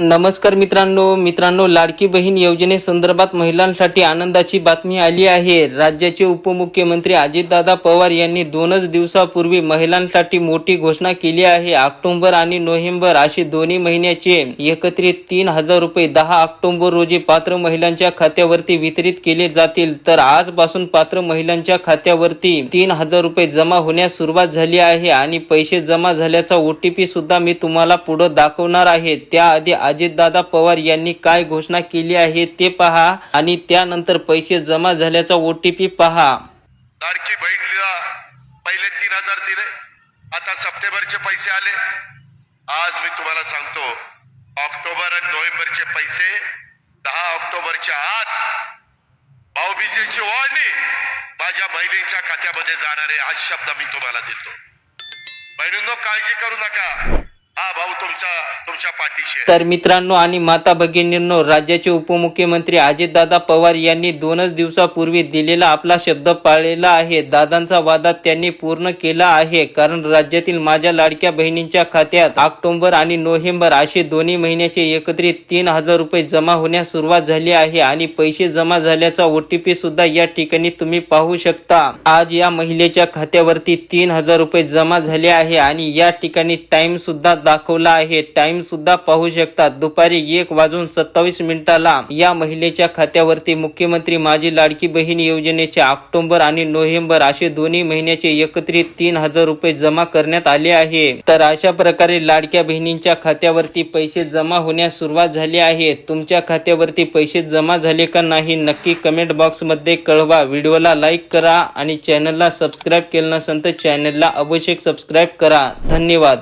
नमस्कार मित्रांनो मित्रांनो लाडकी बहीण योजनेसंदर्भात महिलांसाठी आनंदाची बातमी आली आहे. राज्याचे उपमुख्यमंत्री अजितदादा पवार यांनी दोनच दिवसापूर्वी महिलांसाठी मोठी घोषणा केली आहे. ऑक्टोबर आणि नोव्हेंबर अशी दोन्ही महिन्याचे एकत्रित तीन हजार रुपये दहा ऑक्टोबर रोजी पात्र महिलांच्या खात्यावरती वितरित केले जातील. तर आजपासून पात्र महिलांच्या खात्यावरती तीन हजार रुपये जमा होण्यास सुरुवात झाली आहे आणि पैसे जमा झाल्याचा ओटीपी सुद्धा मी तुम्हाला पुढे दाखवणार आहे. त्याआधी अजितदादा पवार यांनी काय घोषणा केली आहे ते पहा आणि त्यानंतर पैसे जमा झाल्याचा ओटीपी पहा. लाडकी बहिणीला पहिले तीन हजार दिले. आता सप्टेंबरचे पैसे आले. आज मी तुम्हाला सांगतो ऑक्टोबर आणि नोव्हेंबरचे पैसे दहा ऑक्टोबरच्या आत भाऊबीजेची ओळणी माझ्या बहिणींच्या खात्यामध्ये जाणारे हा शब्द मी तुम्हाला देतो. बहिणींनो काळजी करू नका. हा भाऊ तुमचा तुमच्या पाठीशी आहे. तर मित्रांनो आणि माता भगिनींनो राज्याचे उपमुख्यमंत्री अजितदादा पवार यांनी दोनच दिवसापूर्वी दिलेला आपला शब्द पाळलेला आहे. दादांचा वादा त्यांनी पूर्ण केला आहे. कारण राज्यातील माझ्या लाडक्या बहिणींच्या खात्यात ऑक्टोबर आणि नोव्हेंबर असे दोन्ही महिन्याचे एकत्रित तीन हजार रुपये जमा होण्यास सुरुवात झाली आहे आणि पैसे जमा झाल्याचा ओटीपी सुद्धा या ठिकाणी तुम्ही पाहू शकता. आज या महिलेच्या खात्यावरती तीन हजार रुपये जमा झाले आहे आणि या ठिकाणी टाइम सुद्धा दाखवला आहे. टाइम सुद्धा पाहू शकतात दुपारी एक वाजून सत्तावीस मिनिटाला या महिलेच्या खात्यावरती मुख्यमंत्री माझी लाडकी बहीण योजनेचे ऑक्टोबर आणि नोव्हेंबर असे दोन्ही महिन्याचे एकत्रित तीन हजार रुपये जमा करण्यात आले आहे. तर अशा प्रकारे लाडक्या बहिणींच्या खात्यावरती पैसे जमा होण्यास सुरुवात झाली आहे. तुमच्या खात्यावरती पैसे जमा झाले का नाही नक्की कमेंट बॉक्समध्ये कळवा. व्हिडिओला लाईक करा आणि चॅनलला सबस्क्राईब केलं नसेल तर चॅनलला अवश्य सबस्क्राईब करा. धन्यवाद.